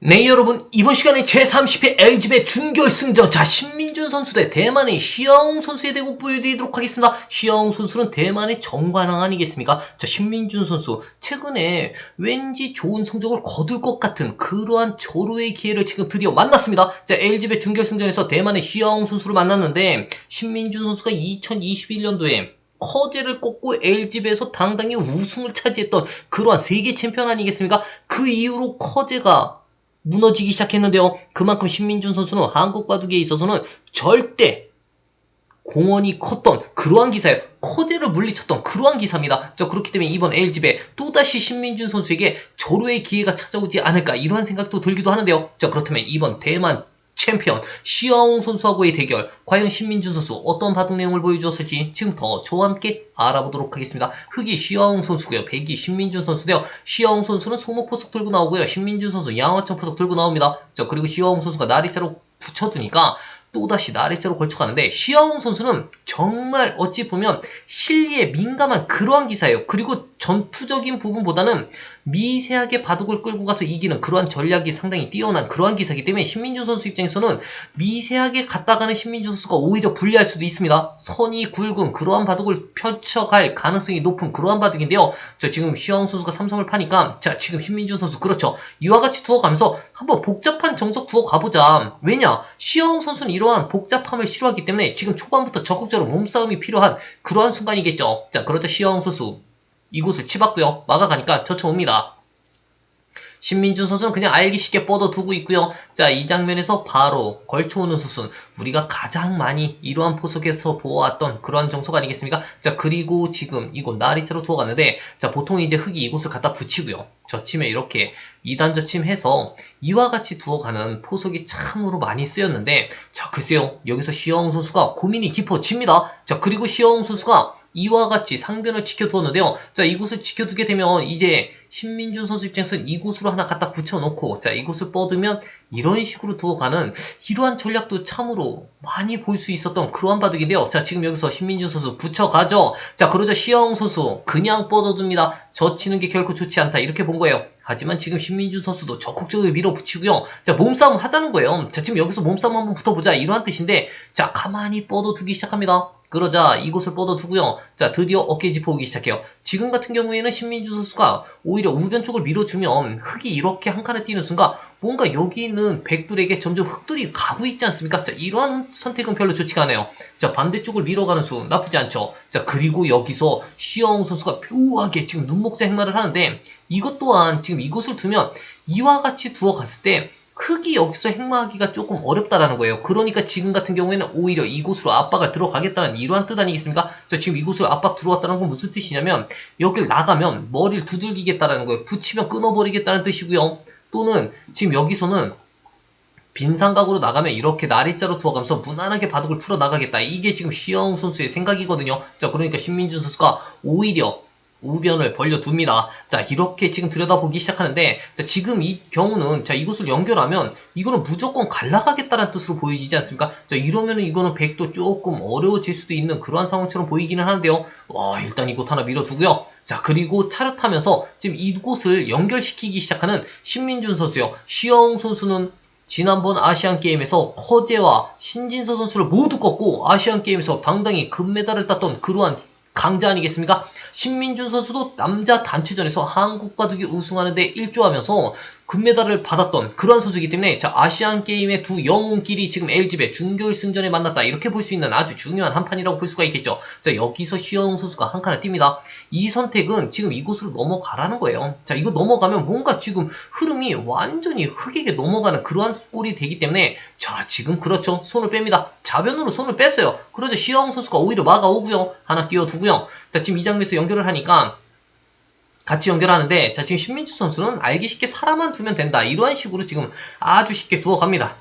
네 여러분 이번 시간에 제30회 LG배 준결승전. 자 신민준 선수 대 대만의 시아옹 선수의 대국 보여드리도록 하겠습니다. 시아옹 선수는 대만의 정관왕 아니겠습니까? 자 신민준 선수 최근에 왠지 좋은 성적을 거둘 것 같은 그러한 조로의 기회를 지금 드디어 만났습니다. 자 LG배 준결승전에서 대만의 시아옹 선수를 만났는데 신민준 선수가 2021년도에 커제를 꺾고 LG배에서 당당히 우승을 차지했던 그러한 세계 챔피언 아니겠습니까? 그 이후로 커제가 무너지기 시작했는데요. 그만큼 신민준 선수는 한국 바둑에 있어서는 절대 공헌이 컸던 그러한 기사예요. 커제를 물리쳤던 그러한 기사입니다. 저 그렇기 때문에 이번 LG배 또다시 신민준 선수에게 절호의 기회가 찾아오지 않을까 이러한 생각도 들기도 하는데요. 자 그렇다면 이번 대만 챔피언 시아옹 선수하고의 대결 과연 신민준 선수 어떤 바둑 내용을 보여주었을지 지금부터 저와 함께 알아보도록 하겠습니다. 흑이 시아옹 선수고요. 백이 신민준 선수인데요. 시아옹 선수는 소목 포석 들고 나오고요. 신민준 선수 양화천 포석 들고 나옵니다. 자 그리고 시아옹 선수가 나리자로 붙여두니까 또다시 나래자로 걸쳐가는데 시아옹 선수는 정말 어찌 보면 실리에 민감한 그러한 기사예요. 그리고 전투적인 부분보다는 미세하게 바둑을 끌고 가서 이기는 그러한 전략이 상당히 뛰어난 그러한 기사이기 때문에 신민주 선수 입장에서는 미세하게 갔다 가는 신민주 선수가 오히려 불리할 수도 있습니다. 선이 굵은 그러한 바둑을 펼쳐갈 가능성이 높은 그러한 바둑인데요. 자 지금 시아옹 선수가 삼삼을 파니까 자 지금 신민주 선수 그렇죠. 이와 같이 두어 가면서 한번 복잡한 정석 두어 가보자. 왜냐 시아옹 선수는 이러한 복잡함을 싫어하기 때문에 지금 초반부터 적극적으로 몸싸움이 필요한 그러한 순간이겠죠. 자 그렇죠 시아옹 선수 이곳을 치봤고요. 막아가니까 젖혀옵니다. 신민준 선수는 그냥 알기 쉽게 뻗어두고 있고요. 자, 이 장면에서 바로 걸쳐오는 수순. 우리가 가장 많이 이러한 포석에서 보아왔던 그러한 정석 아니겠습니까? 자, 그리고 지금 이곳 나리차로 두어갔는데, 자, 보통 이제 흙이 이곳을 갖다 붙이고요. 젖힘에 이렇게 2단 젖힘해서 이와 같이 두어가는 포석이 참으로 많이 쓰였는데, 자, 글쎄요. 여기서 시영 선수가 고민이 깊어집니다. 자, 그리고 시영 선수가 이와 같이 상변을 지켜두었는데요. 자, 이곳을 지켜두게 되면 이제 신민준 선수 입장에서는 이곳으로 하나 갖다 붙여놓고 자, 이곳을 뻗으면 이런 식으로 두어가는 이러한 전략도 참으로 많이 볼 수 있었던 그러한 바둑인데요. 자, 지금 여기서 신민준 선수 붙여가죠. 자, 그러자 시영 선수 그냥 뻗어둡니다. 젖히는 게 결코 좋지 않다. 이렇게 본 거예요. 하지만 지금 신민준 선수도 적극적으로 밀어붙이고요. 자, 몸싸움 하자는 거예요. 자, 지금 여기서 몸싸움 한번 붙어보자. 이러한 뜻인데, 자, 가만히 뻗어두기 시작합니다. 그러자 이곳을 뻗어두고요. 자 드디어 어깨 짚어오기 시작해요. 지금 같은 경우에는 신민주 선수가 오히려 우변 쪽을 밀어주면 흙이 이렇게 한 칸에 뛰는 순간 뭔가 여기 있는 백돌에게 점점 흙들이 가고 있지 않습니까? 자 이러한 선택은 별로 좋지가 않아요. 자 반대쪽을 밀어가는 수 나쁘지 않죠. 자 그리고 여기서 시영 선수가 묘하게 지금 눈목자 행마를 하는데 이것 또한 지금 이곳을 두면 이와 같이 두어 갔을 때 흙이 여기서 행마하기가 조금 어렵다라는 거예요. 그러니까 지금 같은 경우에는 오히려 이곳으로 압박을 들어가겠다는 이러한 뜻 아니겠습니까? 자, 지금 이곳으로 압박 들어왔다는 건 무슨 뜻이냐면 여길 나가면 머리를 두들기겠다라는 거예요. 붙이면 끊어버리겠다는 뜻이고요. 또는 지금 여기서는 빈상각으로 나가면 이렇게 나리자로 두어가면서 무난하게 바둑을 풀어나가겠다. 이게 지금 시영 선수의 생각이거든요. 자, 그러니까 신민준 선수가 오히려 우변을 벌려둡니다. 자, 이렇게 지금 들여다보기 시작하는데, 자, 지금 이 경우는, 자, 이것을 연결하면, 이거는 무조건 갈라가겠다는 뜻으로 보이지 않습니까? 자, 이러면은 이거는 백도 조금 어려워질 수도 있는 그러한 상황처럼 보이기는 하는데요. 와, 일단 이곳 하나 밀어두고요. 자, 그리고 차렷하면서 지금 이곳을 연결시키기 시작하는 신민준 선수요. 시영 선수는 지난번 아시안 게임에서 커제와 신진서 선수를 모두 꺾고 아시안 게임에서 당당히 금메달을 땄던 그러한 강자 아니겠습니까? 신민준 선수도 남자 단체전에서 한국 바둑이 우승하는데 일조하면서 금메달을 받았던 그러한 선수이기 때문에 자 아시안 게임의 두 영웅끼리 지금 LG배 준결승전에 만났다 이렇게 볼 수 있는 아주 중요한 한 판이라고 볼 수가 있겠죠. 자 여기서 시영 선수가 한 칸을 띱니다. 이 선택은 지금 이곳으로 넘어가라는 거예요. 자 이거 넘어가면 뭔가 지금 흐름이 완전히 흑에게 넘어가는 그러한 꼴이 되기 때문에 자 지금 그렇죠 손을 뺍니다. 자변으로 손을 뺐어요. 그러자 시영 선수가 오히려 막아오고요. 하나 띄워두고요. 자 지금 이 장면에서 연결을 하니까 같이 연결하는데 자 지금 신민주 선수는 알기 쉽게 사람만 두면 된다. 이러한 식으로 지금 아주 쉽게 두어갑니다.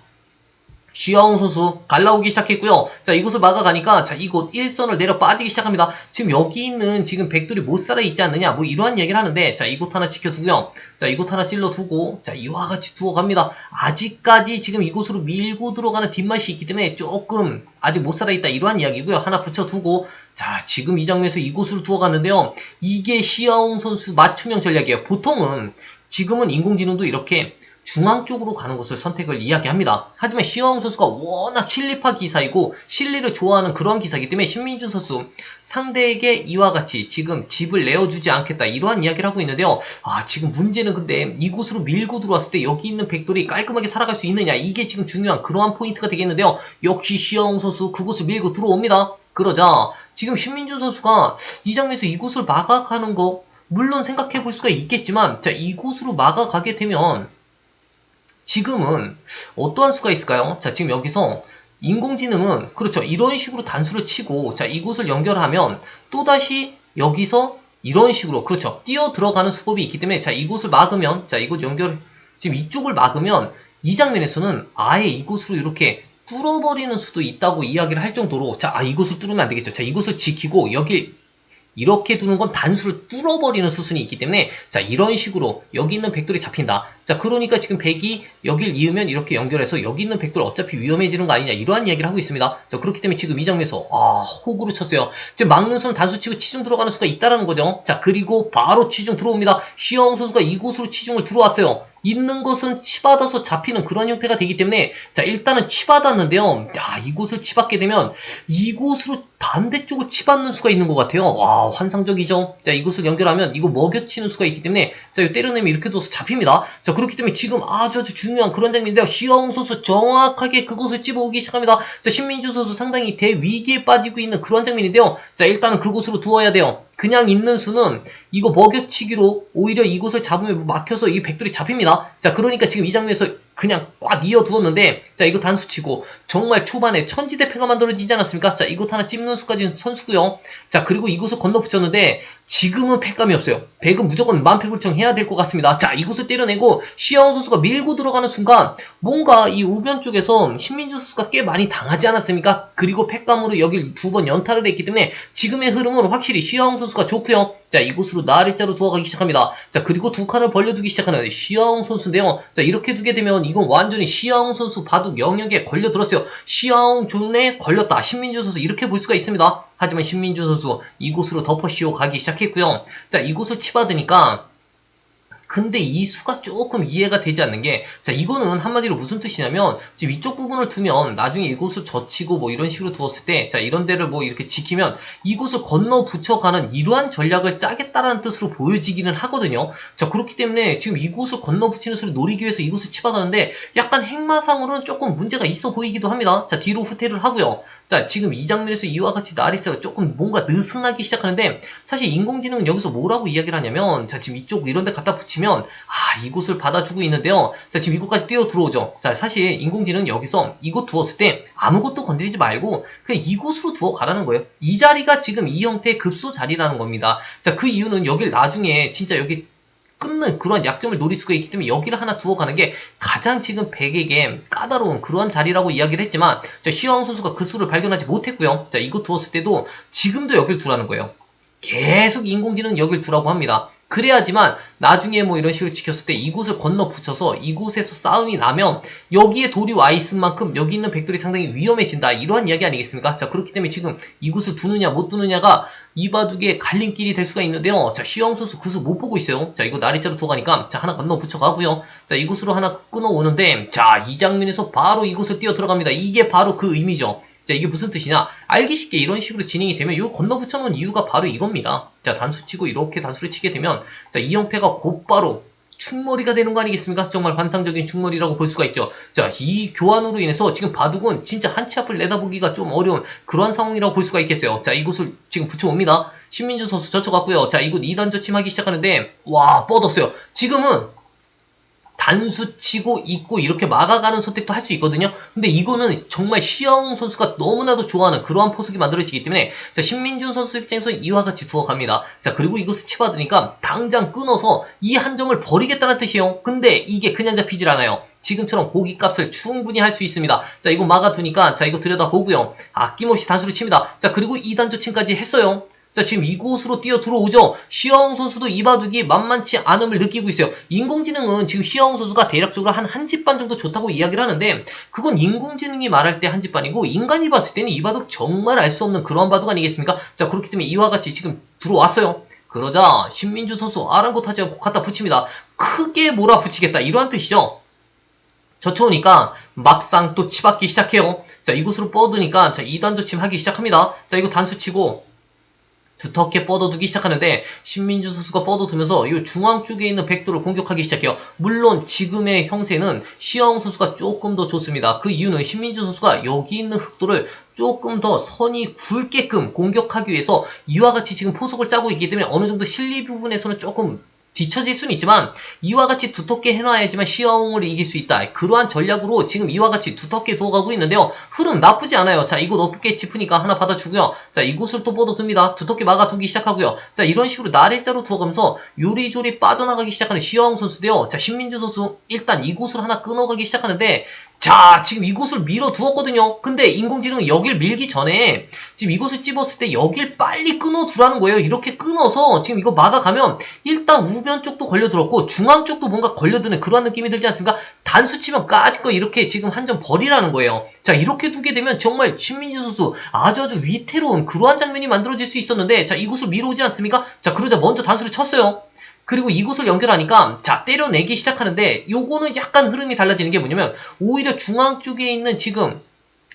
시아옹 선수 갈라오기 시작했고요. 자 이곳을 막아가니까 자 이곳 1선을 내려 빠지기 시작합니다. 지금 여기 있는 지금 백돌이 못 살아 있지 않느냐 뭐 이러한 얘기를 하는데 자 이곳 하나 지켜두고요. 자 이곳 하나 찔러두고 자 이와 같이 두어갑니다. 아직까지 지금 이곳으로 밀고 들어가는 뒷맛이 있기 때문에 조금 아직 못 살아있다 이러한 이야기고요. 하나 붙여두고 자 지금 이 장면에서 이곳으로 두어갔는데요 이게 시아옹 선수 맞춤형 전략이에요 보통은 지금은 인공지능도 이렇게 중앙 쪽으로 가는 것을 선택을 이야기합니다. 하지만 시영 선수가 워낙 실리파 기사이고 실리를 좋아하는 그런 기사이기 때문에 신민준 선수 상대에게 이와 같이 지금 집을 내어주지 않겠다 이러한 이야기를 하고 있는데요. 아 지금 문제는 근데 이곳으로 밀고 들어왔을 때 여기 있는 백돌이 깔끔하게 살아갈 수 있느냐 이게 지금 중요한 그러한 포인트가 되겠는데요. 역시 시영 선수 그곳을 밀고 들어옵니다. 그러자. 지금 신민준 선수가 이 장면에서 이곳을 막아가는 거 물론 생각해 볼 수가 있겠지만 자 이곳으로 막아가게 되면 지금은 어떠한 수가 있을까요? 자 지금 여기서 인공지능은 그렇죠. 이런 식으로 단수를 치고 자 이곳을 연결하면 또다시 여기서 이런 식으로 그렇죠. 뛰어 들어가는 수법이 있기 때문에 자 이곳을 막으면 자 이곳 연결 지금 이쪽을 막으면 이 장면에서는 아예 이곳으로 이렇게 뚫어버리는 수도 있다고 이야기를 할 정도로 자 아, 이곳을 뚫으면 안 되겠죠. 자 이곳을 지키고 여기 이렇게 두는 건 단수를 뚫어버리는 수순이 있기 때문에 자 이런 식으로 여기 있는 백돌이 잡힌다. 자 그러니까 지금 백이 여길 이으면 이렇게 연결해서 여기 있는 백돌 어차피 위험해지는 거 아니냐 이러한 이야기를 하고 있습니다. 자 그렇기 때문에 지금 이 장면에서 아 호구로 쳤어요. 지금 막는 수는 단수 치고 치중 들어가는 수가 있다라는 거죠. 자 그리고 바로 치중 들어옵니다. 시영 선수가 이곳으로 치중을 들어왔어요 있는 것은 치받아서 잡히는 그런 형태가 되기 때문에 자 일단은 치받았는데요. 야 이곳을 치받게 되면 이곳으로 반대쪽을 치받는 수가 있는 것 같아요. 와 환상적이죠? 자 이곳을 연결하면 이거 먹여치는 수가 있기 때문에 자 이거 때려내면 이렇게 둬서 잡힙니다. 자 그렇기 때문에 지금 아주 아주 중요한 그런 장면인데요. 시영 선수 정확하게 그곳을 찝어오기 시작합니다. 자 신민주 선수 상당히 대위기에 빠지고 있는 그런 장면인데요. 자 일단은 그곳으로 두어야 돼요. 그냥 있는 수는 이거 먹여치기로 오히려 이곳을 잡으면 막혀서 이 백돌이 잡힙니다. 자, 그러니까 지금 이 장면에서 그냥 꽉 이어 두었는데, 자, 이거 단수치고, 정말 초반에 천지대패가 만들어지지 않았습니까? 자, 이곳 하나 찝는 수까지는 선수고요 자, 그리고 이곳을 건너붙였는데, 지금은 패감이 없어요. 백은 무조건 만패불청 해야 될 것 같습니다. 자, 이곳을 때려내고, 시아원 선수가 밀고 들어가는 순간, 뭔가 이 우변 쪽에서 신민주 선수가 꽤 많이 당하지 않았습니까? 그리고 패감으로 여길 두 번 연타를 했기 때문에, 지금의 흐름은 확실히 시아원 선수가 좋고요 자, 이곳으로 나리자로 두어가기 시작합니다. 자, 그리고 두 칸을 벌려두기 시작하는 시아웅 선수인데요. 자, 이렇게 두게 되면 이건 완전히 시아웅 선수 바둑 영역에 걸려들었어요. 시아웅 존에 걸렸다. 신민주 선수 이렇게 볼 수가 있습니다. 하지만 신민주 선수 이곳으로 덮어씌워 가기 시작했고요. 자, 이곳을 치받으니까 근데 이 수가 조금 이해가 되지 않는 게, 자, 이거는 한마디로 무슨 뜻이냐면, 지금 이쪽 부분을 두면, 나중에 이곳을 젖히고 뭐 이런 식으로 두었을 때, 자, 이런 데를 뭐 이렇게 지키면, 이곳을 건너 붙여가는 이러한 전략을 짜겠다라는 뜻으로 보여지기는 하거든요. 자, 그렇기 때문에 지금 이곳을 건너 붙이는 수를 노리기 위해서 이곳을 치받았는데, 약간 행마상으로는 조금 문제가 있어 보이기도 합니다. 자, 뒤로 후퇴를 하고요. 자, 지금 이 장면에서 이와 같이 나리자가 조금 뭔가 느슨하기 시작하는데, 사실 인공지능은 여기서 뭐라고 이야기를 하냐면, 자, 지금 이쪽 이런 데 갖다 붙이 치면 아 이곳을 받아주고 있는데요. 자 지금 이곳까지 뛰어 들어오죠. 자 사실 인공지능은 여기서 이곳 두었을 때 아무것도 건드리지 말고 그냥 이곳으로 두어 가라는 거예요. 이 자리가 지금 이 형태의 급소 자리라는 겁니다. 자 그 이유는 여길 나중에 진짜 여기 끊는 그런 약점을 노릴 수가 있기 때문에 여기를 하나 두어 가는 게 가장 지금 백에게 까다로운 그런 자리라고 이야기를 했지만 자 시영 선수가 그 수를 발견하지 못했고요. 자 이거 두었을 때도 지금도 여길 두라는 거예요. 계속 인공지능 여길 두라고 합니다. 그래야지만 나중에 뭐 이런 식으로 지켰을 때 이곳을 건너 붙여서 이곳에서 싸움이 나면 여기에 돌이 와 있은 만큼 여기 있는 백돌이 상당히 위험해진다 이러한 이야기 아니겠습니까? 자 그렇기 때문에 지금 이곳을 두느냐 못 두느냐가 이 바둑의 갈림길이 될 수가 있는데요. 자 시영 선수 그수 못 보고 있어요. 자 이거 나리자로 두어 가니까 자 하나 건너 붙여가고요. 자 이곳으로 하나 끊어 오는데 자 이 장면에서 바로 이곳을 뛰어 들어갑니다. 이게 바로 그 의미죠. 자, 이게 무슨 뜻이냐? 알기 쉽게 이런 식으로 진행이 되면 이거 건너 붙여놓은 이유가 바로 이겁니다. 자, 단수 치고 이렇게 단수를 치게 되면 자, 이 형태가 곧바로 충머리가 되는 거 아니겠습니까? 정말 환상적인 충머리라고 볼 수가 있죠. 자, 이 교환으로 인해서 지금 바둑은 진짜 한 치 앞을 내다보기가 좀 어려운 그러한 상황이라고 볼 수가 있겠어요. 자, 이곳을 지금 붙여옵니다. 신민주 선수 젖혀갔고요. 자, 이곳 2단 저침하기 시작하는데, 와, 뻗었어요. 지금은 단수 치고 있고 이렇게 막아가는 선택도 할 수 있거든요. 근데 이거는 정말 시영 선수가 너무나도 좋아하는 그러한 포석이 만들어지기 때문에 자 신민준 선수 입장에서 이와 같이 두어 갑니다. 자 그리고 이것을 치받으니까 당장 끊어서 이한 점을 버리겠다는 뜻이에요. 근데 이게 그냥 잡히질 않아요. 지금처럼 고기값을 충분히 할 수 있습니다. 자 이거 막아두니까 자 이거 들여다보고요. 아낌없이 단수를 칩니다. 자 그리고 2단 조침까지 했어요. 자, 지금 이곳으로 뛰어 들어오죠? 시영 선수도 이 바둑이 만만치 않음을 느끼고 있어요. 인공지능은 지금 시영 선수가 대략적으로 한 한 집 반 정도 좋다고 이야기를 하는데, 그건 인공지능이 말할 때 한 집 반이고, 인간이 봤을 때는 이 바둑 정말 알 수 없는 그런 바둑 아니겠습니까? 자, 그렇기 때문에 이와 같이 지금 들어왔어요. 그러자 신민주 선수 아랑곳하지 않고 갖다 붙입니다. 크게 몰아붙이겠다 이러한 뜻이죠. 젖혀오니까 막상 또 치받기 시작해요. 자, 이곳으로 뻗으니까 자, 2단 조침 하기 시작합니다. 자, 이거 단수 치고 두텁게 뻗어두기 시작하는데 신민주 선수가 뻗어두면서 이 중앙 쪽에 있는 백도를 공격하기 시작해요. 물론 지금의 형세는 시영 선수가 조금 더 좋습니다. 그 이유는 신민주 선수가 여기 있는 흑도를 조금 더 선이 굵게끔 공격하기 위해서 이와 같이 지금 포석을 짜고 있기 때문에 어느 정도 실리 부분에서는 조금 뒤처질 수는 있지만 이와 같이 두텁게 해놔야지만 시영을 이길 수 있다. 그러한 전략으로 지금 이와 같이 두텁게 두어가고 있는데요. 흐름 나쁘지 않아요. 자 이곳 어깨 짚으니까 하나 받아주고요. 자 이곳을 또 뻗어둡니다. 두텁게 막아두기 시작하고요. 자 이런 식으로 나래자로 두어가면서 요리조리 빠져나가기 시작하는 시영 선수인데요. 자 신민주 선수 일단 이곳을 하나 끊어가기 시작하는데 자, 지금 이곳을 밀어 두었거든요. 근데 인공지능은 여길 밀기 전에 지금 이곳을 찝었을 때 여길 빨리 끊어 두라는 거예요. 이렇게 끊어서 지금 이거 막아가면 일단 우변 쪽도 걸려들었고 중앙 쪽도 뭔가 걸려드는 그런 느낌이 들지 않습니까? 단수 치면 까짓 거 이렇게 지금 한 점 버리라는 거예요. 자, 이렇게 두게 되면 정말 신민주 선수 아주 아주 위태로운 그러한 장면이 만들어질 수 있었는데 자, 이곳을 밀어오지 않습니까? 자, 그러자 먼저 단수를 쳤어요. 그리고 이곳을 연결하니까 자 때려내기 시작하는데 요거는 약간 흐름이 달라지는 게 뭐냐면 오히려 중앙 쪽에 있는 지금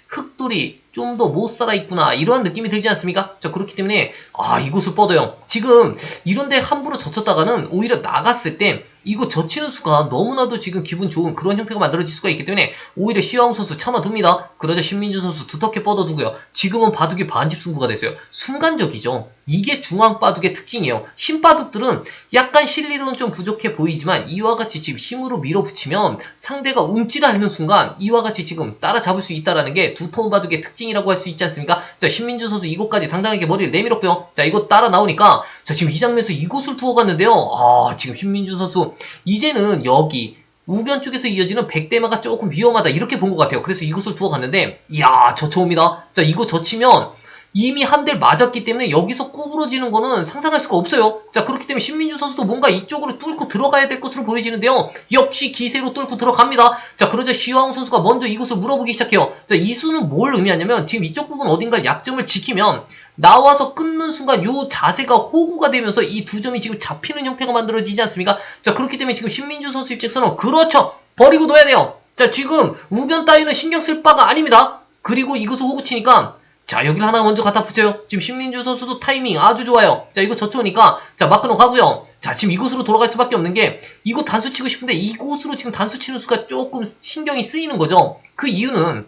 흑돌이 좀 더 못 살아 있구나 이러한 느낌이 들지 않습니까? 자 그렇기 때문에 아 이곳을 뻗어요. 지금 이런데 함부로 젖혔다가는 오히려 나갔을 때 이거 젖히는 수가 너무나도 지금 기분 좋은 그런 형태가 만들어질 수가 있기 때문에 오히려 시영 선수 참아둡니다. 그러자 신민준 선수 두텁게 뻗어두고요. 지금은 바둑이 반집 승부가 됐어요. 순간적이죠. 이게 중앙 바둑의 특징이에요. 흰 바둑들은 약간 실리로는 좀 부족해 보이지만 이와 같이 지금 힘으로 밀어붙이면 상대가 움찔하는 순간 이와 같이 지금 따라잡을 수 있다라는 게 두터운 바둑의 특징이라고 할 수 있지 않습니까? 자 신민준 선수 이곳까지 당당하게 머리를 내밀었고요. 자 이곳 따라 나오니까 자 지금 이 장면에서 이곳을 두어갔는데요. 아 지금 신민준 선수 이제는 여기 우변 쪽에서 이어지는 백대마가 조금 위험하다 이렇게 본 것 같아요. 그래서 이곳을 두어 갔는데 이야 저쳐옵니다. 자 이거 젖히면 이미 한 대를 맞았기 때문에 여기서 구부러지는 거는 상상할 수가 없어요. 자 그렇기 때문에 신민주 선수도 뭔가 이쪽으로 뚫고 들어가야 될 것으로 보여지는데요. 역시 기세로 뚫고 들어갑니다. 자 그러자 시황 선수가 먼저 이곳을 물어보기 시작해요. 자 이수는 뭘 의미하냐면 지금 이쪽 부분 어딘가 약점을 지키면 나와서 끊는 순간 요 자세가 호구가 되면서 이 두 점이 지금 잡히는 형태가 만들어지지 않습니까? 자 그렇기 때문에 지금 신민주 선수 입장에서는 그렇죠 버리고 둬야 돼요. 자 지금 우변 따위는 신경 쓸 바가 아닙니다. 그리고 이것을 호구 치니까 자 여기를 하나 먼저 갖다 붙여요. 지금 신민주 선수도 타이밍 아주 좋아요. 자 이거 저쳐오니까 자 막끊어 가고요. 자 지금 이곳으로 돌아갈 수밖에 없는 게 이곳 단수 치고 싶은데 이곳으로 지금 단수 치는 수가 조금 신경이 쓰이는 거죠. 그 이유는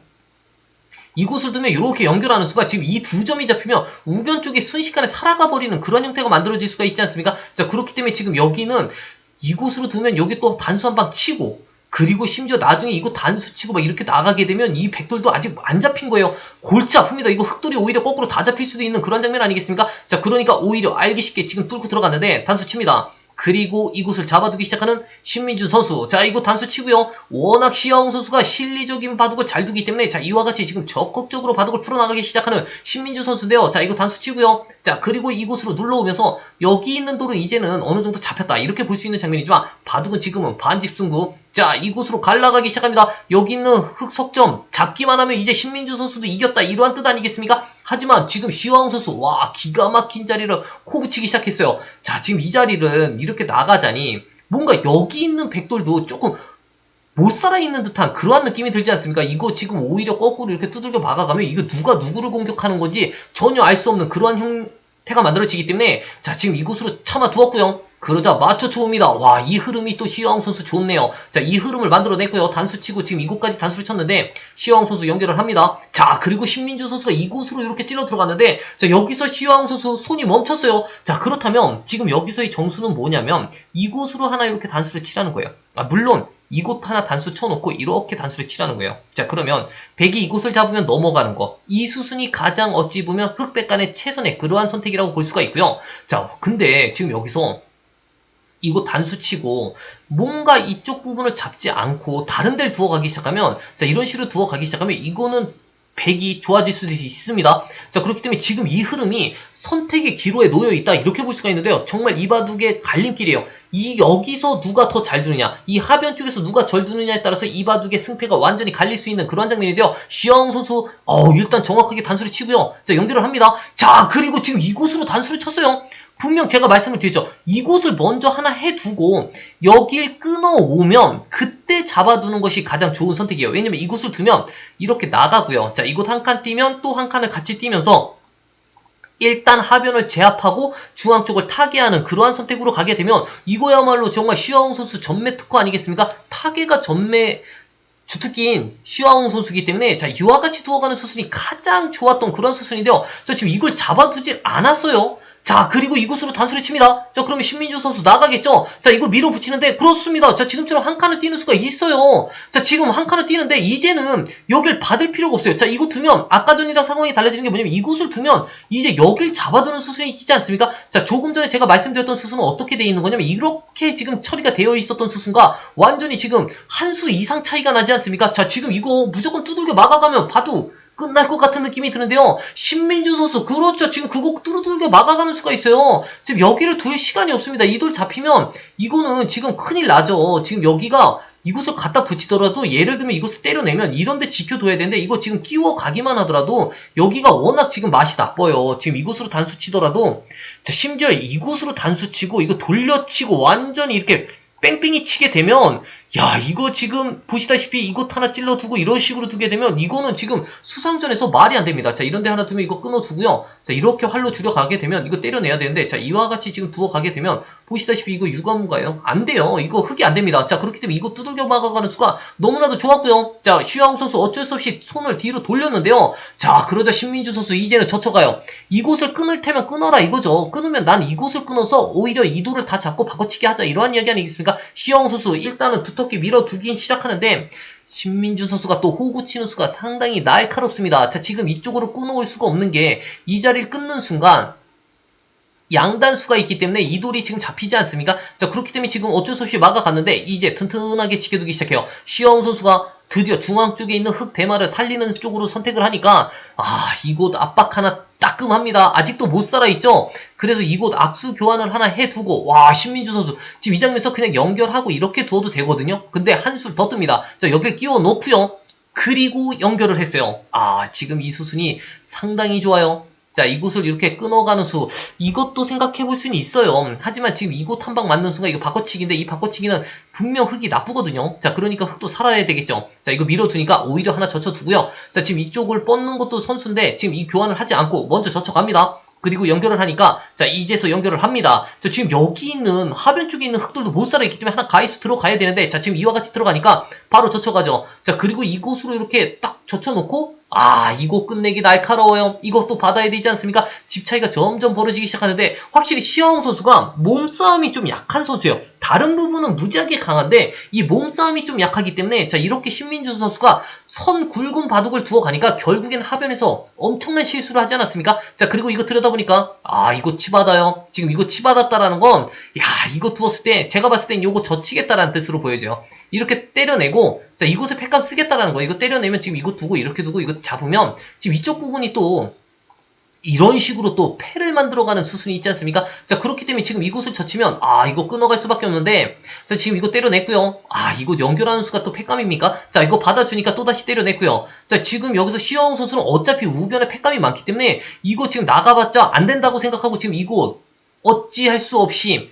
이곳을 두면 이렇게 연결하는 수가 지금 이 두 점이 잡히면 우변 쪽이 순식간에 살아가 버리는 그런 형태가 만들어질 수가 있지 않습니까? 자 그렇기 때문에 지금 여기는 이곳으로 두면 여기 또 단수 한 방 치고 그리고 심지어 나중에 이거 단수 치고 막 이렇게 나가게 되면 이 백돌도 아직 안 잡힌 거예요. 골치 아픕니다. 이거 흑돌이 오히려 거꾸로 다 잡힐 수도 있는 그런 장면 아니겠습니까? 자 그러니까 오히려 알기 쉽게 지금 뚫고 들어갔는데 단수 칩니다. 그리고 이곳을 잡아두기 시작하는 신민준 선수. 자, 이곳 단수 치고요. 워낙 시야옹 선수가 실리적인 바둑을 잘 두기 때문에 자, 이와 같이 지금 적극적으로 바둑을 풀어나가기 시작하는 신민준 선수인데요. 자, 이거 단수 치고요. 자, 그리고 이곳으로 눌러오면서 여기 있는 돌은 이제는 어느 정도 잡혔다. 이렇게 볼 수 있는 장면이지만 바둑은 지금은 반집 승부. 자, 이곳으로 갈라가기 시작합니다. 여기 있는 흑석점 잡기만 하면 이제 신민준 선수도 이겼다. 이러한 뜻 아니겠습니까? 하지만 지금 시황 선수 와 기가 막힌 자리를 코 붙이기 시작했어요. 자 지금 이 자리를 이렇게 나가자니 뭔가 여기 있는 백돌도 조금 못 살아있는 듯한 그러한 느낌이 들지 않습니까? 이거 지금 오히려 거꾸로 이렇게 두들겨 막아가면 이거 누가 누구를 공격하는 건지 전혀 알 수 없는 그러한 형태가 만들어지기 때문에 자 지금 이곳으로 참아 두었고요. 그러자 맞춰쳐옵니다. 와, 이 흐름이 또 시영 선수 좋네요. 자, 이 흐름을 만들어냈고요. 단수 치고 지금 이곳까지 단수를 쳤는데 시영 선수 연결을 합니다. 자, 그리고 신민주 선수가 이곳으로 이렇게 찔러 들어갔는데 자, 여기서 시영 선수 손이 멈췄어요. 자, 그렇다면 지금 여기서의 정수는 뭐냐면 이곳으로 하나 이렇게 단수를 치라는 거예요. 아, 물론 이곳 하나 단수 쳐놓고 이렇게 단수를 치라는 거예요. 자 그러면 백이 이곳을 잡으면 넘어가는 거. 이 수순이 가장 어찌 보면 흑백 간의 최선의 그러한 선택이라고 볼 수가 있고요. 자 근데 지금 여기서 이곳 단수치고 뭔가 이쪽 부분을 잡지 않고 다른 데를 두어 가기 시작하면 자 이런 식으로 두어 가기 시작하면 이거는 백이 좋아질 수도 있습니다. 자 그렇기 때문에 지금 이 흐름이 선택의 기로에 놓여 있다 이렇게 볼 수가 있는데요. 정말 이 바둑의 갈림길이에요. 이 여기서 누가 더 잘 두느냐, 이 하변 쪽에서 누가 절 두느냐에 따라서 이 바둑의 승패가 완전히 갈릴 수 있는 그런 장면인데요. 시영 선수, 어 일단 정확하게 단수를 치고요. 자 연결을 합니다. 자 그리고 지금 이곳으로 단수를 쳤어요. 분명 제가 말씀을 드렸죠. 이곳을 먼저 하나 해두고 여길 끊어오면 그때 잡아두는 것이 가장 좋은 선택이에요. 왜냐면 이곳을 두면 이렇게 나가고요. 자, 이곳 한 칸 뛰면 또 한 칸을 같이 뛰면서 일단 하변을 제압하고 중앙 쪽을 타개하는 그러한 선택으로 가게 되면 이거야말로 정말 시아웅 선수 전매 특허 아니겠습니까? 타개가 전매 주특기인 시아웅 선수이기 때문에 자 이와 같이 두어가는 수순이 가장 좋았던 그런 수순인데요. 자 지금 이걸 잡아두질 않았어요. 자 그리고 이곳으로 단수를 칩니다. 자 그러면 신민주 선수 나가겠죠. 자 이거 밀어붙이는데 그렇습니다. 자 지금처럼 한 칸을 뛰는 수가 있어요. 자 지금 한 칸을 뛰는데 이제는 여길 받을 필요가 없어요. 자 이곳 두면 아까 전이랑 상황이 달라지는 게 뭐냐면 이곳을 두면 이제 여길 잡아두는 수순이 있지 않습니까? 자 조금 전에 제가 말씀드렸던 수순은 어떻게 되어 있는 거냐면 이렇게 지금 처리가 되어 있었던 수순과 완전히 지금 한 수 이상 차이가 나지 않습니까? 자 지금 이거 무조건 두들겨 막아가면 봐도 끝날 것 같은 느낌이 드는데요. 신민주 선수, 그렇죠. 지금 그거 뚜루들겨 막아가는 수가 있어요. 지금 여기를 둘 시간이 없습니다. 이 돌 잡히면 이거는 지금 큰일 나죠. 지금 여기가 이곳을 갖다 붙이더라도 예를 들면 이곳을 때려내면 이런데 지켜둬야 되는데 이거 지금 끼워 가기만 하더라도 여기가 워낙 지금 맛이 나빠요. 지금 이곳으로 단수 치더라도 자, 심지어 이곳으로 단수 치고 이거 돌려치고 완전히 이렇게 뺑뺑이 치게 되면 야 이거 지금 보시다시피 이곳 하나 찔러두고 이런 식으로 두게 되면 이거는 지금 수상전에서 말이 안 됩니다. 자 이런데 하나 두면 이거 끊어두고요. 자 이렇게 활로 줄여가게 되면 이거 때려내야 되는데 자 이와 같이 지금 두어가게 되면 보시다시피 이거 유관무가요? 안 돼요. 이거 흙이 안 됩니다. 자 그렇기 때문에 이거 두들겨 막아가는 수가 너무나도 좋았고요. 자 슈아웅 선수 어쩔 수 없이 손을 뒤로 돌렸는데요. 자 그러자 신민주 선수 이제는 젖혀가요. 이곳을 끊을 테면 끊어라 이거죠. 끊으면 난 이곳을 끊어서 오히려 이도를 다 잡고 바꿔치기 하자 이러한 이야기 아니겠습니까? 슈아웅 선수 일단은 두 텁게 밀어두긴 시작하는데 신민주 선수가 또 호구 치는 수가 상당히 날카롭습니다. 자, 지금 이쪽으로 끊어올 수가 없는 게 이 자리를 끊는 순간 양단수가 있기 때문에 이 돌이 지금 잡히지 않습니까? 자, 그렇기 때문에 지금 어쩔 수 없이 막아갔는데 이제 튼튼하게 지켜두기 시작해요. 시영 선수가 드디어 중앙 쪽에 있는 흑 대마를 살리는 쪽으로 선택을 하니까 아, 이곳 압박 하나 따끔합니다. 아직도 못 살아있죠? 그래서 이곳 악수 교환을 하나 해두고 와 신민주 선수 지금 이 장면에서 그냥 연결하고 이렇게 두어도 되거든요. 근데 한술 더 뜹니다. 자 여길 끼워 놓고요. 그리고 연결을 했어요. 아 지금 이 수순이 상당히 좋아요. 자 이곳을 이렇게 끊어가는 수 이것도 생각해 볼 수는 있어요. 하지만 지금 이곳 한 방 맞는 순간 이거 바꿔치기인데 이 바꿔치기는 분명 흙이 나쁘거든요. 자 그러니까 흙도 살아야 되겠죠. 자 이거 밀어두니까 오히려 하나 젖혀두고요. 자 지금 이쪽을 뻗는 것도 선수인데 지금 이 교환을 하지 않고 먼저 젖혀갑니다. 그리고 연결을 하니까 자 이제서 연결을 합니다. 자 지금 여기 있는 하변 쪽에 있는 흙들도 못 살아 있기 때문에 하나 가이수 들어가야 되는데 자 지금 이와 같이 들어가니까 바로 젖혀가죠. 자 그리고 이곳으로 이렇게 딱 젖혀놓고 아 이거 끝내기 날카로워요. 이것도 받아야 되지 않습니까? 집 차이가 점점 벌어지기 시작하는데 확실히 시아웅 선수가 몸싸움이 좀 약한 선수예요. 다른 부분은 무지하게 강한데 이 몸싸움이 좀 약하기 때문에 자 이렇게 신민준 선수가 선 굵은 바둑을 두어 가니까 결국엔 하변에서 엄청난 실수를 하지 않았습니까? 자 그리고 이거 들여다보니까 아 이거 치받아요. 지금 이거 치받았다라는 건 야 이거 두었을 때 제가 봤을 땐 이거 젖히겠다라는 뜻으로 보여져요. 이렇게 때려내고 자 이곳에 팩감 쓰겠다라는 거예요. 이거 때려내면 지금 이거 두고 이렇게 두고 이거 잡으면 지금 이쪽 부분이 또 이런 식으로 또 패를 만들어가는 수순이 있지 않습니까? 자 그렇기 때문에 지금 이곳을 젖히면 아 이거 끊어갈 수밖에 없는데 자 지금 이거 때려냈고요. 아 이거 연결하는 수가 또 패감입니까? 자 이거 받아주니까 또다시 때려냈고요. 자 지금 여기서 시어웅 선수는 어차피 우변에 패감이 많기 때문에 이거 지금 나가봤자 안 된다고 생각하고 지금 이곳 어찌할 수 없이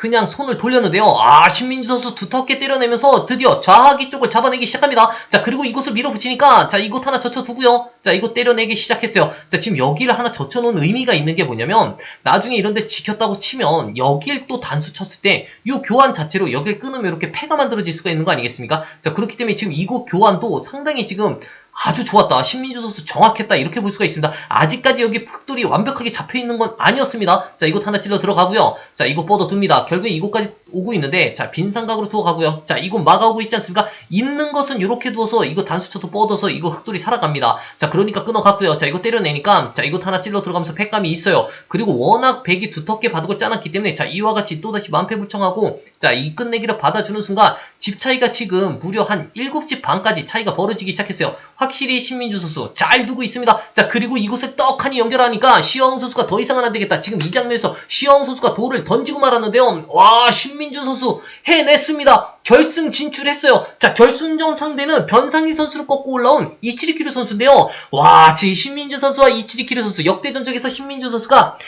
그냥 손을 돌렸는데요. 아, 신민주 선수 두텁게 때려내면서 드디어 좌하기 쪽을 잡아내기 시작합니다. 자, 그리고 이곳을 밀어붙이니까, 자, 이곳 하나 젖혀두고요. 자, 이곳 때려내기 시작했어요. 자, 지금 여기를 하나 젖혀놓은 의미가 있는 게 뭐냐면, 나중에 이런데 지켰다고 치면, 여길 또 단수 쳤을 때, 이 교환 자체로 여길 끊으면 이렇게 패가 만들어질 수가 있는 거 아니겠습니까? 자, 그렇기 때문에 지금 이곳 교환도 상당히 지금 아주 좋았다. 신민주 선수 정확했다. 이렇게 볼 수가 있습니다. 아직까지 여기 흑돌이 완벽하게 잡혀 있는 건 아니었습니다. 자, 이곳 하나 찔러 들어가고요. 자, 이곳 뻗어둡니다. 결국에 이곳까지 오고 있는데, 자, 빈 삼각으로 두어 가고요. 자, 이곳 막아오고 있지 않습니까? 있는 것은 이렇게 두어서 이거 단수쳐도 뻗어서 이거 흑돌이 살아갑니다. 자, 그러니까 끊어갔고요. 자, 이거 때려내니까, 자, 이곳 하나 찔러 들어가면서 팩감이 있어요. 그리고 워낙 백이 두텁게 바둑을 짜놨기 때문에, 자, 이와 같이 또다시 만패불청하고, 자, 이 끝내기를 받아주는 순간, 집 차이가 지금 무려 한 7집 반까지 차이가 벌어지기 시작했어요. 확실히 신민주 선수 잘 두고 있습니다. 자 그리고 이곳을 떡하니 연결하니까 시영 선수가 더 이상은 안 되겠다. 지금 이 장면에서 시영 선수가 돌을 던지고 말았는데요. 와 신민주 선수 해냈습니다. 결승 진출했어요. 자 결승전 상대는 변상희 선수를 꺾고 올라온 이치리키르 선수인데요. 와 지금 신민주 선수와 이치리키르 선수 역대 전적에서 신민주 선수가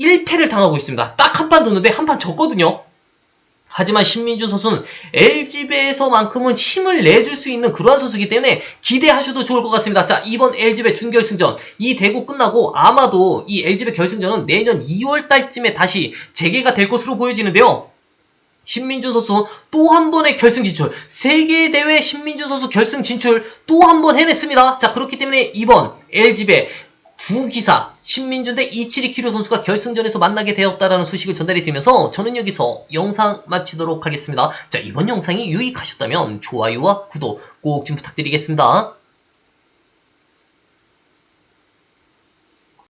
1패를 당하고 있습니다. 딱 한 판 뒀는데 한 판 졌거든요. 하지만 신민준 선수는 LG배에서만큼은 힘을 내줄 수 있는 그러한 선수이기 때문에 기대하셔도 좋을 것 같습니다. 자, 이번 LG배 준결승전, 이 대구 끝나고 아마도 이 LG배 결승전은 내년 2월 달쯤에 다시 재개가 될 것으로 보여지는데요. 신민준 선수 또 한 번의 결승 진출, 세계 대회 신민준 선수 결승 진출 또 한 번 해냈습니다. 자, 그렇기 때문에 이번 LG배 두 기사 신민준 대 이치리 키루 선수가 결승전에서 만나게 되었다라는 소식을 전달해 드리면서 저는 여기서 영상 마치도록 하겠습니다. 자, 이번 영상이 유익하셨다면 좋아요와 구독 꼭 좀 부탁드리겠습니다.